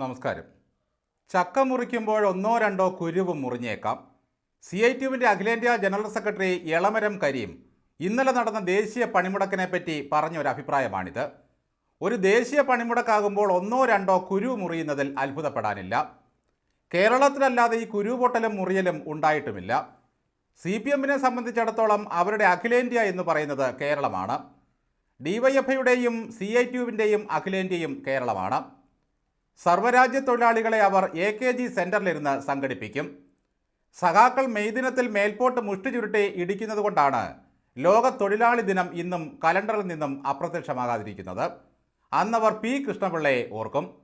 നമസ്കാരം. ചക്ക മുറിക്കുമ്പോൾ ഒന്നോ രണ്ടോ കുരുവ് മുറിഞ്ഞേക്കാം. സി ഐ ടിയുവിന്റെ അഖിലേന്ത്യാ ജനറൽ സെക്രട്ടറി എളമരം കരീം ഇന്നലെ നടന്ന ദേശീയ പണിമുടക്കിനെ പറ്റി പറഞ്ഞ ഒരു അഭിപ്രായമാണിത് ഒരു ദേശീയ പണിമുടക്കാകുമ്പോൾ ഒന്നോ രണ്ടോ കുരു മുറിയുന്നതിൽ അത്ഭുതപ്പെടാനില്ല. കേരളത്തിലല്ലാതെ ഈ കുരുപൊട്ടലും മുറിയലും ഉണ്ടായിട്ടുമില്ല. സി പി എമ്മിനെ സംബന്ധിച്ചിടത്തോളം അവരുടെ അഖിലേന്ത്യ എന്ന് പറയുന്നത് കേരളമാണ്. ഡിവൈഎഫ്ഐയുടെയും സി ഐ ടിയുവിന്റെയും അഖിലേന്ത്യയും കേരളമാണ്. സർവരാജ്യ തൊഴിലാളികളെ അവർ എ കെ ജി സെന്ററിലിരുന്ന് സംഘടിപ്പിക്കും. സഖാക്കൾ മെയ്ദിനത്തിൽ മേൽപോട്ട് മുഷ്ടി ചുരുട്ടി ഇടിക്കുന്നതുകൊണ്ടാണ് ലോക തൊഴിലാളി ദിനം ഇന്നും കലണ്ടറിൽ നിന്നും അപ്രത്യക്ഷമാകാതിരിക്കുന്നത്. അന്നവർ പി കൃഷ്ണപിള്ളയെ ഓർക്കും.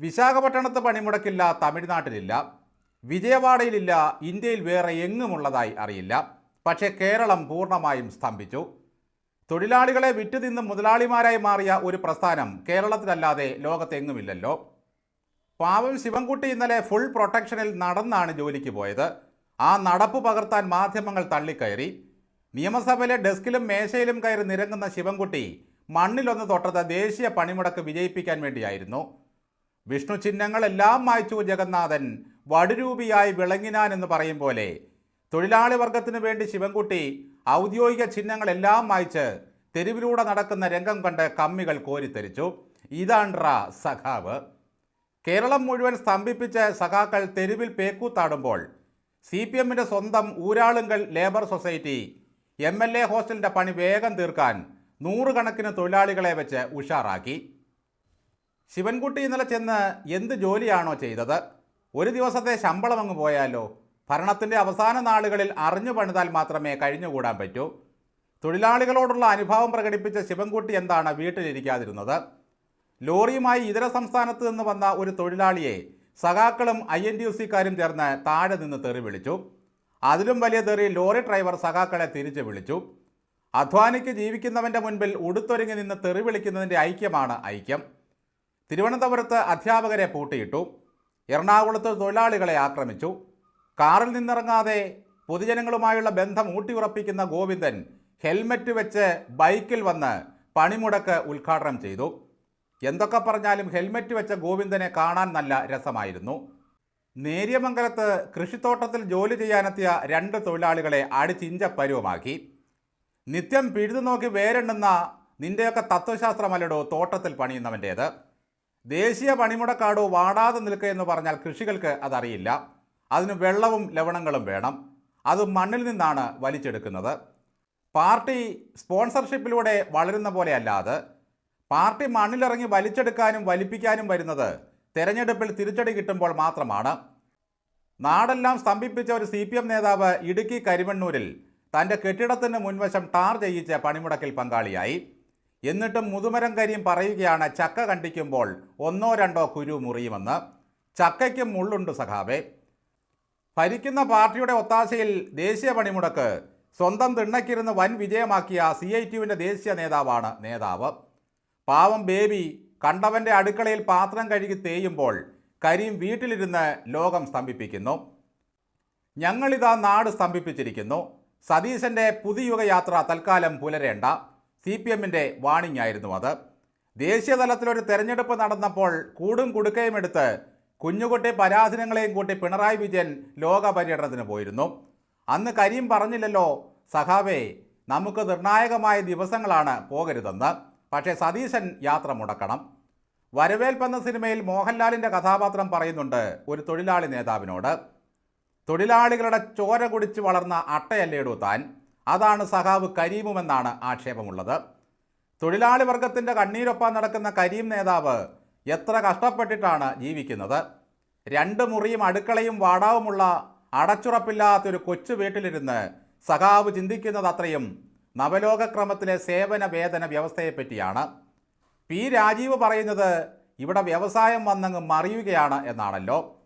വിശാഖപട്ടണത്ത് പണിമുടക്കില്ല തമിഴ്നാട്ടിലില്ല. വിജയവാഡയിലില്ല ഇന്ത്യയിൽ വേറെ എങ്ങുമുള്ളതായി അറിയില്ല. പക്ഷേ കേരളം പൂർണമായും സ്തംഭിച്ചു. തൊഴിലാളികളെ വിറ്റുതിന്ന് മുതലാളിമാരായി മാറിയ ഒരു പ്രസ്ഥാനം കേരളത്തിലല്ലാതെ ലോകത്തെങ്ങുമില്ലല്ലോ. പാവം ശിവൻകുട്ടി ഇന്നലെ ഫുൾ പ്രൊട്ടക്ഷനിൽ നടന്നാണ് ജോലിക്ക് പോയത്. ആ നടപ്പ് പകർത്താൻ മാധ്യമങ്ങൾ തള്ളിക്കയറി. നിയമസഭയിലെ ഡെസ്കിലും മേശയിലും കയറി നിരങ്ങുന്ന ശിവൻകുട്ടി മണ്ണിലൊന്ന് തൊട്ടത് ദേശീയ പണിമുടക്ക് വിജയിപ്പിക്കാൻ വേണ്ടിയായിരുന്നു. വിഷ്ണു ചിഹ്നങ്ങളെല്ലാം മായ്ച്ചു ജഗന്നാഥൻ വടുരൂപിയായി വിളങ്ങിനാൻ എന്ന് പറയും പോലെ തൊഴിലാളി വർഗത്തിനു വേണ്ടി ശിവൻകുട്ടി ഔദ്യോഗിക ചിഹ്നങ്ങളെല്ലാം മായ്ച്ച് തെരുവിലൂടെ നടക്കുന്ന രംഗം കണ്ട് കമ്മികൾ കോരിത്തെരിച്ചു ഇതാണ്ട്ര സഖാവ്. കേരളം മുഴുവൻ സ്തംഭിപ്പിച്ച് സഖാക്കൾ തെരുവിൽ പേക്കൂത്താടുമ്പോൾ സി പി എമ്മിന്റെ സ്വന്തം Uralungal labour society M L A ഹോസ്റ്റലിന്റെ പണി വേഗം തീർക്കാൻ നൂറുകണക്കിന് തൊഴിലാളികളെ വെച്ച് ഉഷാറാക്കി. ശിവൻകുട്ടി ഇന്നലെ ചെന്ന് എന്ത് ജോലിയാണോ ചെയ്തത്? ഒരു ദിവസത്തെ ശമ്പളം അങ്ങ് പോയാലോ? ഭരണത്തിന്റെ അവസാന നാളുകളിൽ അറിഞ്ഞു പണിതാൽ മാത്രമേ കഴിഞ്ഞുകൂടാൻ പറ്റൂ. തൊഴിലാളികളോടുള്ള അനുഭാവം പ്രകടിപ്പിച്ച ശിവൻകുട്ടി എന്താണ് വീട്ടിലിരിക്കാതിരുന്നത്? ലോറിയുമായി ഇതര സംസ്ഥാനത്ത് നിന്ന് വന്ന ഒരു തൊഴിലാളിയെ സഖാക്കളും ഐ എൻ ടി യു സിക്കാരും ചേർന്ന് താഴെ നിന്ന് തെറി വിളിച്ചു. അതിലും വലിയ തെറി ലോറി ഡ്രൈവർ സഖാക്കളെ തിരിച്ചു വിളിച്ചു. അധ്വാനിക്ക് ജീവിക്കുന്നവന്റെ മുൻപിൽ ഉടുത്തൊരുങ്ങി നിന്ന് തെറി വിളിക്കുന്നതിന്റെ ഐക്യമാണ് ഐക്യം. തിരുവനന്തപുരത്ത് അധ്യാപകരെ പൂട്ടിയിട്ടു. എറണാകുളത്ത് തൊഴിലാളികളെ ആക്രമിച്ചു. കാറിൽ നിന്നിറങ്ങാതെ പൊതുജനങ്ങളുമായുള്ള ബന്ധം ഊട്ടിയുറപ്പിക്കുന്ന ഗോവിന്ദൻ ഹെൽമറ്റ് വെച്ച് ബൈക്കിൽ വന്ന് പണിമുടക്ക് ഉദ്ഘാടനം ചെയ്തു. എന്തൊക്കെ പറഞ്ഞാലും ഹെൽമറ്റ് വെച്ച ഗോവിന്ദനെ കാണാൻ നല്ല രസമായിരുന്നു. നേര്യമംഗലത്ത് കൃഷിത്തോട്ടത്തിൽ ജോലി ചെയ്യാനെത്തിയ രണ്ട് തൊഴിലാളികളെ അടിച്ചിഞ്ച പരുവമാക്കി. നിത്യം പിഴുതു നോക്കി വേരെണ്ണുന്ന നിന്റെയൊക്കെ തത്വശാസ്ത്രമല്ലടോ തോട്ടത്തിൽ പണിയുന്നവന്റേത് ദേശീയ പണിമുടക്കാടോ വാടാതെ നിൽക്കുക എന്ന് പറഞ്ഞാൽ കൃഷികൾക്ക് അതറിയില്ല. അതിന് വെള്ളവും ലവണങ്ങളും വേണം. അത് മണ്ണിൽ നിന്നാണ് വലിച്ചെടുക്കുന്നത്. പാർട്ടി സ്പോൺസർഷിപ്പിലൂടെ വളരുന്ന പോലെ അല്ലാതെ പാർട്ടി മണ്ണിലിറങ്ങി വലിച്ചെടുക്കാനും വലിപ്പിക്കാനും വരുന്നത് തെരഞ്ഞെടുപ്പിൽ തിരിച്ചടി കിട്ടുമ്പോൾ മാത്രമാണ്. നാടെല്ലാം സ്തംഭിപ്പിച്ച ഒരു സി പി എം നേതാവ് ഇടുക്കി കരിമണ്ണൂരിൽ തന്റെ കെട്ടിടത്തിന് മുൻവശം ടാർ ചെയ്യിച്ച പണിമുടക്കിൽ പങ്കാളിയായി. എന്നിട്ടും മുതുമരം കരിയും പറയുകയാണ് ചക്ക കണ്ടിക്കുമ്പോൾ ഒന്നോ രണ്ടോ കുരു മുറിയുമെന്ന്. ചക്കയ്ക്കും മുള്ളുണ്ട് സഖാവേ. ഭരിക്കുന്ന പാർട്ടിയുടെ ഒത്താശയിൽ ദേശീയ പണിമുടക്ക് സ്വന്തം തിണ്ണയ്ക്കിരുന്ന് വൻ വിജയമാക്കിയ സി ഐ ടിയുവിന്റെ ദേശീയ നേതാവാണ് നേതാവ്. പാവം ബേബി കണ്ടവന്റെ അടുക്കളയിൽ പാത്രം കഴുകി തേയുമ്പോൾ കരീം വീട്ടിലിരുന്ന് ലോകം സ്തംഭിപ്പിക്കുന്നു. ഞങ്ങളിതാ നാട് സ്തംഭിപ്പിച്ചിരിക്കുന്നു. സതീശന്റെ പുതിയ യുഗയാത്ര തൽക്കാലം പുലരേണ്ട. സി പി എമ്മിന്റെ വാണിംഗ് ആയിരുന്നു അത്. ദേശീയ തലത്തിലൊരു തെരഞ്ഞെടുപ്പ് നടന്നപ്പോൾ കൂടും കുടുക്കയും എടുത്ത് കുഞ്ഞുകുട്ടി പരാധീനങ്ങളെയും കൂട്ടി പിണറായി വിജയൻ ലോക പര്യടനത്തിന് പോയിരുന്നു. അന്ന് കരീം പറഞ്ഞില്ലല്ലോ സഖാവേ നമുക്ക് നിർണായകമായ ദിവസങ്ങളാണ് പോകരുതെന്ന്. പക്ഷേ സതീശൻ യാത്ര മുടക്കണം. വരവേൽപ്പെന്ന സിനിമയിൽ മോഹൻലാലിന്റെ കഥാപാത്രം പറയുന്നുണ്ട് ഒരു തൊഴിലാളി നേതാവിനോട്. തൊഴിലാളികളുടെ ചോര കുടിച്ച് വളർന്ന അട്ടയല്ലേടൂ താൻ? അതാണ് സഖാവ് കരീമുമെന്നാണ് ആക്ഷേപമുള്ളത്. തൊഴിലാളി വർഗത്തിന്റെ കണ്ണീരൊപ്പം നടക്കുന്ന കരീം നേതാവ് എത്ര കഷ്ടപ്പെട്ടിട്ടാണ് ജീവിക്കുന്നത്? രണ്ട് മുറിയും അടുക്കളയും വാടാവുമുള്ള അടച്ചുറപ്പില്ലാത്തൊരു കൊച്ചു വീട്ടിലിരുന്ന് സഖാവ് ചിന്തിക്കുന്നത് അത്രയും നവലോകക്രമത്തിലെ സേവന വേതന വ്യവസ്ഥയെപ്പറ്റിയാണ്. പി രാജീവ് പറയുന്നത് ഇവിടെ വ്യവസായം വന്നങ്ങ് മറിയുകയാണ് എന്നാണല്ലോ.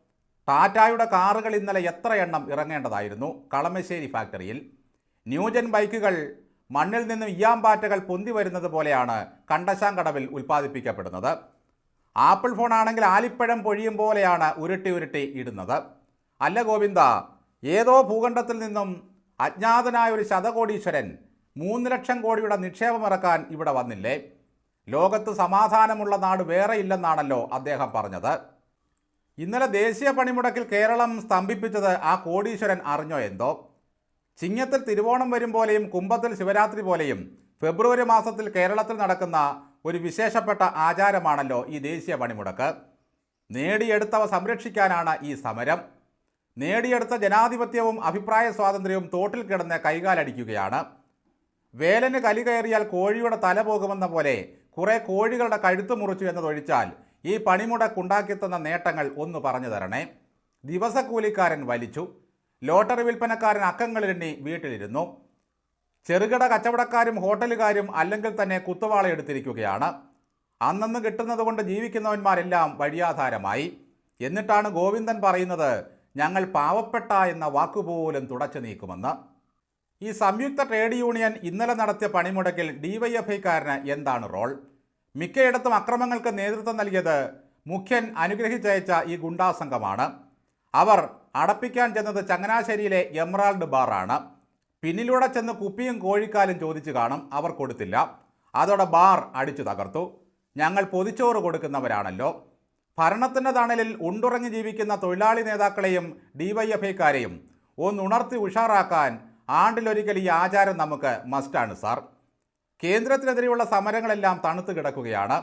ടാറ്റായുടെ കാറുകൾ ഇന്നലെ എത്ര എണ്ണം ഇറങ്ങേണ്ടതായിരുന്നു കളമശ്ശേരി ഫാക്ടറിയിൽ. ന്യൂജൻ ബൈക്കുകൾ മണ്ണിൽ നിന്നും ഇയാമ്പാറ്റകൾ പൊന്തി വരുന്നത് പോലെയാണ് കണ്ടശാങ്കടവിൽ ഉൽപ്പാദിപ്പിക്കപ്പെടുന്നത്. ആപ്പിൾ ഫോൺ ആണെങ്കിൽ ആലിപ്പഴം പൊഴിയും പോലെയാണ് ഉരുട്ടി ഉരുട്ടി ഇടുന്നത്. അല്ല ഗോവിന്ദ ഏതോ ഭൂഖണ്ഡത്തിൽ നിന്നും അജ്ഞാതനായ ഒരു ശതകോടീശ്വരൻ മൂന്ന് ലക്ഷം കോടിയുടെ നിക്ഷേപമിറക്കാൻ ഇവിടെ വന്നില്ലേ? ലോകത്ത് സമാധാനമുള്ള നാട് വേറെ ഇല്ലെന്നാണല്ലോ അദ്ദേഹം പറഞ്ഞത്. ഇന്നലെ ദേശീയ പണിമുടക്കിൽ കേരളം സ്തംഭിപ്പിച്ചത് ആ കോടീശ്വരൻ അറിഞ്ഞോ എന്തോ? ചിങ്ങത്തിൽ തിരുവോണം വരും പോലെയും കുംഭത്തിൽ ശിവരാത്രി പോലെയും ഫെബ്രുവരി മാസത്തിൽ കേരളത്തിൽ നടക്കുന്ന ഒരു വിശേഷപ്പെട്ട ആചാരമാണല്ലോ ഈ ദേശീയ പണിമുടക്ക്. നേടിയെടുത്തവ സംരക്ഷിക്കാനാണ് ഈ സമരം. നേടിയെടുത്ത ജനാധിപത്യവും അഭിപ്രായ സ്വാതന്ത്ര്യവും തോട്ടിൽ കിടന്ന് കൈകാലടിക്കുകയാണ്. വേലന് കലി കയറിയാൽ കോഴിയുടെ തല പോകുമെന്ന പോലെ കുറേ കോഴികളുടെ കഴുത്ത് മുറിച്ചു എന്നതൊഴിച്ചാൽ ഈ പണിമുടക്കുണ്ടാക്കിത്തന്ന നേട്ടങ്ങൾ ഒന്ന് പറഞ്ഞു തരണേ. ദിവസക്കൂലിക്കാരൻ വലിച്ചു. ലോട്ടറി വിൽപ്പനക്കാരൻ അക്കങ്ങളിലെണ്ണി വീട്ടിലിരുന്നു. ചെറുകിട കച്ചവടക്കാരും ഹോട്ടലുകാരും അല്ലെങ്കിൽ തന്നെ കുത്തുവാള എടുത്തിരിക്കുകയാണ്. അന്നന്ന് കിട്ടുന്നതുകൊണ്ട് ജീവിക്കുന്നവന്മാരെല്ലാം വഴിയാധാരമായി. എന്നിട്ടാണ് ഗോവിന്ദൻ പറയുന്നത് ഞങ്ങൾ പാവപ്പെട്ട എന്ന വാക്കുപോലും തുടച്ചു നീക്കുമെന്ന്. ഈ സംയുക്ത ട്രേഡ് യൂണിയൻ ഇന്നലെ നടത്തിയ പണിമുടക്കിൽ ഡിവൈഎഫ്ഐക്കാരന് എന്താണ് റോൾ? മിക്കയിടത്തും അക്രമങ്ങൾക്ക് നേതൃത്വം നൽകിയത് മുഖ്യൻ അനുഗ്രഹിച്ചയച്ച ഈ ഗുണ്ടാ സംഘമാണ്. അവർ അടപ്പിക്കാൻ ചെന്നത് ചങ്ങനാശ്ശേരിയിലെ എമറാൾഡ് ബാറാണ്. പിന്നിലൂടെ ചെന്ന് കുപ്പിയും കോഴിക്കാലും ചോദിച്ചു കാണും. അവർ കൊടുത്തില്ല. അതോടെ ബാർ അടിച്ചു തകർത്തു. ഞങ്ങൾ പൊതിച്ചോറ് കൊടുക്കുന്നവരാണല്ലോ. ഭരണത്തിന്റെ തണലിൽ ഉണ്ടുറങ്ങി ജീവിക്കുന്ന തൊഴിലാളി നേതാക്കളെയും ഡിവൈഎഫ്ഐക്കാരെയും ഒന്നുണർത്തി ഉഷാറാക്കാൻ ആണ്ടിലൊരിക്കൽ ഈ ആചാരം നമുക്ക് മസ്റ്റാണ് സാർ. കേന്ദ്രത്തിനെതിരെയുള്ള സമരങ്ങളെല്ലാം തണുത്തു കിടക്കുകയാണ്.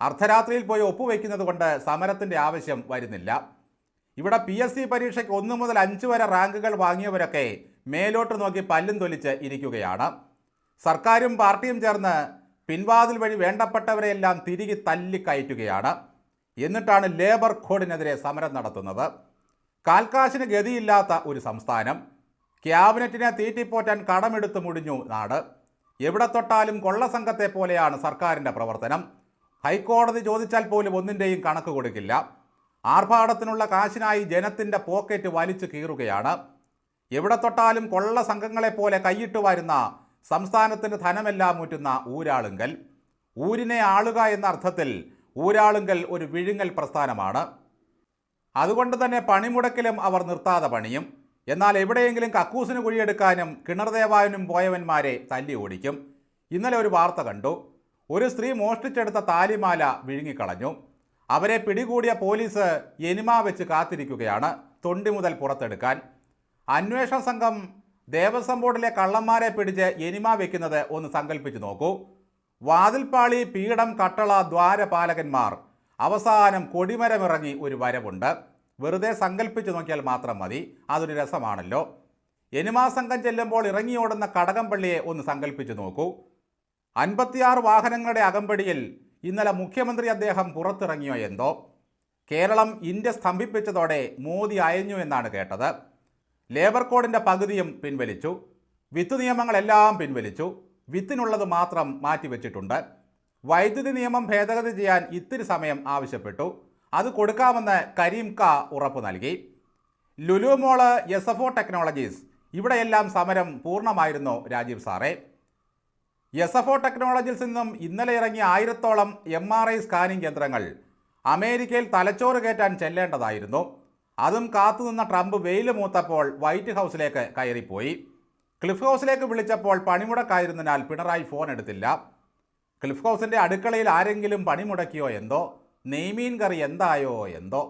അർദ്ധരാത്രിയിൽ പോയി ഒപ്പുവെക്കുന്നത് കൊണ്ട് സമരത്തിന്റെ ആവശ്യം വരുന്നില്ല. ഇവിടെ പി എസ് സി പരീക്ഷയ്ക്ക് ഒന്ന് മുതൽ അഞ്ച് വരെ റാങ്കുകൾ വാങ്ങിയവരൊക്കെ മേലോട്ട് നോക്കി പല്ലും തൊലിച്ച് ഇരിക്കുകയാണ്. സർക്കാരും പാർട്ടിയും ചേർന്ന് പിൻവാതിൽ വഴി വേണ്ടപ്പെട്ടവരെയെല്ലാം തിരികെ തല്ലിക്കയറ്റുകയാണ്. എന്നിട്ടാണ് ലേബർ കോഡിനെതിരെ സമരം നടത്തുന്നത്. കാൽക്കാശിന് ഗതിയില്ലാത്ത ഒരു സംസ്ഥാനം. ക്യാബിനറ്റിനെ തീറ്റിപ്പോറ്റാൻ കടമെടുത്ത് മുടിഞ്ഞു നാട്. എവിടെ തൊട്ടാലും കൊള്ളസംഘത്തെ പോലെയാണ് സർക്കാരിന്റെ പ്രവർത്തനം. ഹൈക്കോടതി ചോദിച്ചാൽ പോലും ഒന്നിന്റെയും കണക്ക് കൊടുക്കില്ല. ആർഭാടത്തിനുള്ള കാശിനായി ജനത്തിന്റെ പോക്കറ്റ് വലിച്ചു കീറുകയാണ്. എവിടെ തൊട്ടാലും കൊള്ള സംഘങ്ങളെപ്പോലെ കൈയിട്ട് വരുന്ന സംസ്ഥാനത്തിന്റെ ധനമെല്ലാം ഊറ്റുന്ന ഊരാളുങ്കൽ. ഊരിനെ ആളുക എന്ന അർത്ഥത്തിൽ ഊരാളുങ്കൽ ഒരു വിഴുങ്ങൽ പ്രസ്ഥാനമാണ്. അതുകൊണ്ട് തന്നെ പണിമുടക്കിലും അവർ നിർത്താതെ പണിയും. എന്നാൽ എവിടെയെങ്കിലും കക്കൂസിന് കുഴിയെടുക്കാനും കിണർദേവായനും പോയവന്മാരെ തല്ലി ഓടിക്കും. ഇന്നലെ ഒരു വാർത്ത കണ്ടു. ഒരു സ്ത്രീ മോഷ്ടിച്ചെടുത്ത താലിമാല വിഴുങ്ങിക്കളഞ്ഞു. അവരെ പിടികൂടിയ പോലീസ് എനിമ വെച്ച് കാത്തിരിക്കുകയാണ് തൊണ്ടി മുതൽ പുറത്തെടുക്കാൻ. അന്വേഷണ സംഘം ദേവസ്വം ബോർഡിലെ കള്ളന്മാരെ പിടിച്ച് എനിമ വെക്കുന്നത് ഒന്ന് സങ്കല്പിച്ച് നോക്കൂ. വാതിൽപ്പാളി പീഠം കട്ടള ദ്വാരപാലകന്മാർ അവസാനം കൊടിമരമിറങ്ങി ഒരു വരവുണ്ട്. വെറുതെ സങ്കല്പിച്ച് നോക്കിയാൽ മാത്രം മതി. അതൊരു രസമാണല്ലോ. എനിമാ സംഘം ചെല്ലുമ്പോൾ ഇറങ്ങിയോടുന്ന കടകംപള്ളിയെ ഒന്ന് സങ്കല്പിച്ച് നോക്കൂ. അൻപത്തിയാറ് വാഹനങ്ങളുടെ അകമ്പടിയിൽ ഇന്നലെ മുഖ്യമന്ത്രി അദ്ദേഹം പുറത്തിറങ്ങിയോ എന്തോ. കേരളം ഇന്ത്യ സ്തംഭിപ്പിച്ചതോടെ മോദി അയഞ്ഞു എന്നാണ് കേട്ടത്. ലേബർ കോഡിന്റെ പകുതിയും പിൻവലിച്ചു. വിത്ത് നിയമങ്ങളെല്ലാം പിൻവലിച്ചു. വിത്തിനുള്ളത് മാത്രം മാറ്റിവെച്ചിട്ടുണ്ട്. വൈദ്യുതി നിയമം ഭേദഗതി ചെയ്യാൻ ഇത്തിരി സമയം ആവശ്യപ്പെട്ടു. അത് കൊടുക്കാമെന്ന് കരീം ക ഉറപ്പ് നൽകി. Lulu mall S F O technologies ഇവിടെയെല്ലാം സമരം പൂർണമായിരുന്നു രാജീവ് സാറേ. എസ് എഫ് ഒ ടെക്നോളജീസിൽ നിന്നും ഇന്നലെ ഇറങ്ങിയ ആയിരത്തോളം എം ആർ ഐ സ്കാനിംഗ് യന്ത്രങ്ങൾ അമേരിക്കയിൽ തലച്ചോറ് കയറ്റാൻ ചെല്ലേണ്ടതായിരുന്നു. അതും കാത്തുനിന്ന ട്രംപ് വെയിൽ മൂത്തപ്പോൾ വൈറ്റ് ഹൗസിലേക്ക് കയറിപ്പോയി. ക്ലിഫ് ഹൗസിലേക്ക് വിളിച്ചപ്പോൾ പണിമുടക്കായിരുന്നതിനാൽ പിണറായി ഫോൺ എടുത്തില്ല. ക്ലിഫ് ഹൗസിന്റെ അടുക്കളയിൽ ആരെങ്കിലും പണിമുടക്കിയോ എന്തോ? നെയ്മീൻ കറി എന്തായോ എന്തോ.